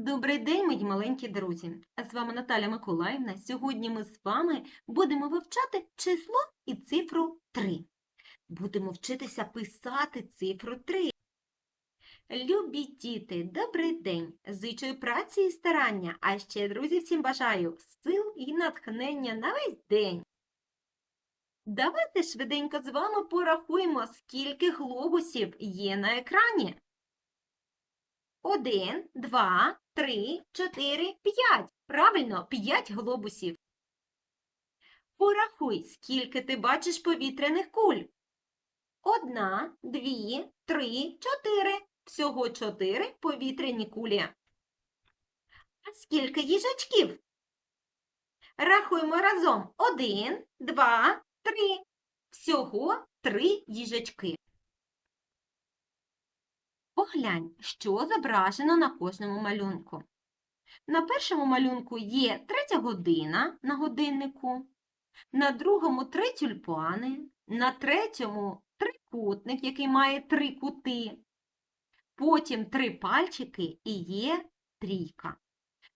Добрий день, мої маленькі друзі! З вами Наталя Миколаївна. Сьогодні ми з вами будемо вивчати число і цифру 3. Будемо вчитися писати цифру 3. Любі діти, добрий день! Зичую праці і старання, а ще, друзі, всім бажаю сил і натхнення на весь день. Давайте швиденько з вами порахуємо, скільки глобусів є на екрані. Один, два, три, чотири, п'ять. Правильно, п'ять глобусів. Порахуй, скільки ти бачиш повітряних куль. Одна, дві, три, чотири. Всього чотири повітряні кулі. А скільки їжачків? Рахуємо разом. Один, два, три. Всього три їжачки. Поглянь, що зображено на кожному малюнку. На першому малюнку є третя година на годиннику, на другому три тюльпани, на третьому трикутник, який має три кути, потім три пальчики і є трійка.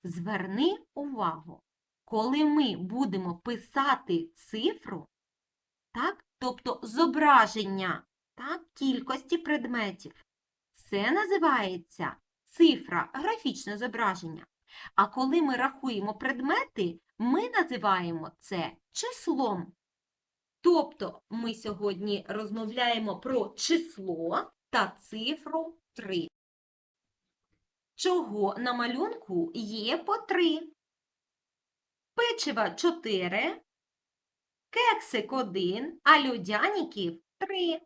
Зверни увагу, коли ми будемо писати цифру, так, тобто зображення так, кількості предметів, це називається цифра, графічне зображення. А коли ми рахуємо предмети, ми називаємо це числом. Тобто ми сьогодні розмовляємо про число та цифру 3. Чого на малюнку є по 3? Печива 4, кексик 1, а льодяників 3.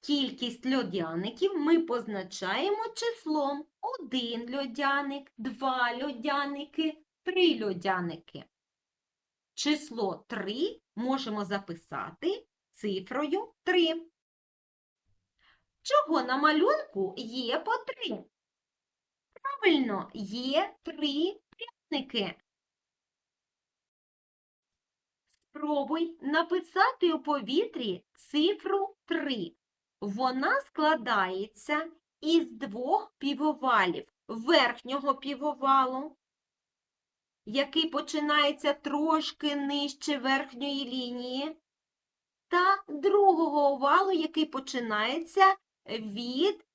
Кількість льодяників ми позначаємо числом 1 льодяник, 2 льодяники, 3 льодяники. Число 3 можемо записати цифрою 3. Чого на малюнку є по 3? Правильно, є 3 пряники. Спробуй написати у повітрі цифру 3. Вона складається із двох півовалів. Верхнього півовалу, який починається трошки нижче верхньої лінії, та другого овалу, який починається від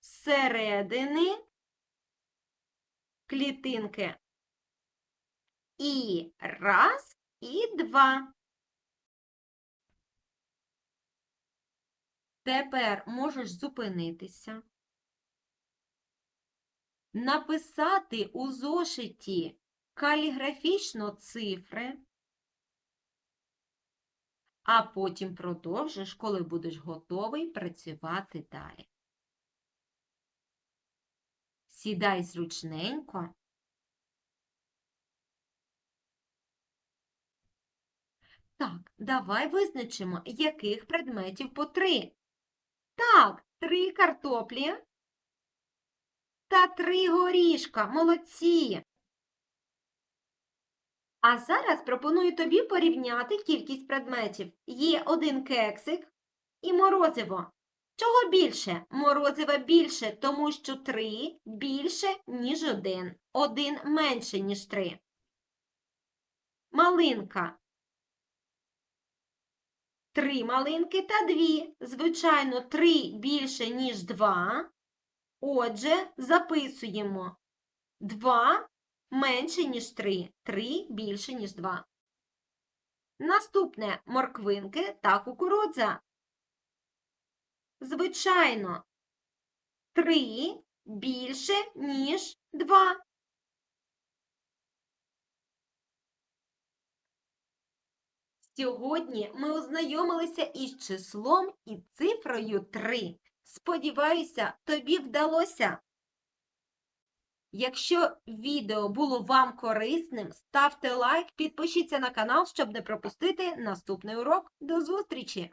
середини клітинки. І раз, і два. Тепер можеш зупинитися, написати у зошиті каліграфічно цифри, а потім продовжиш, коли будеш готовий працювати далі. Сідай зручненько. Так, давай визначимо, яких предметів по три. Так, три картоплі та три горішка. Молодці. А зараз пропоную тобі порівняти кількість предметів. Є один кексик і морозиво. Чого більше? Морозива більше, тому що три більше, ніж один. Один менше, ніж три. Малинка. Три малинки та дві. Звичайно, три більше, ніж два. Отже, записуємо два менше, ніж три. Три більше, ніж два. Наступне морквинки та кукурудза. Звичайно, три більше, ніж два. Сьогодні ми ознайомилися із числом і цифрою 3. Сподіваюся, тобі вдалося. Якщо відео було вам корисним, ставте лайк, підпишіться на канал, щоб не пропустити наступний урок. До зустрічі!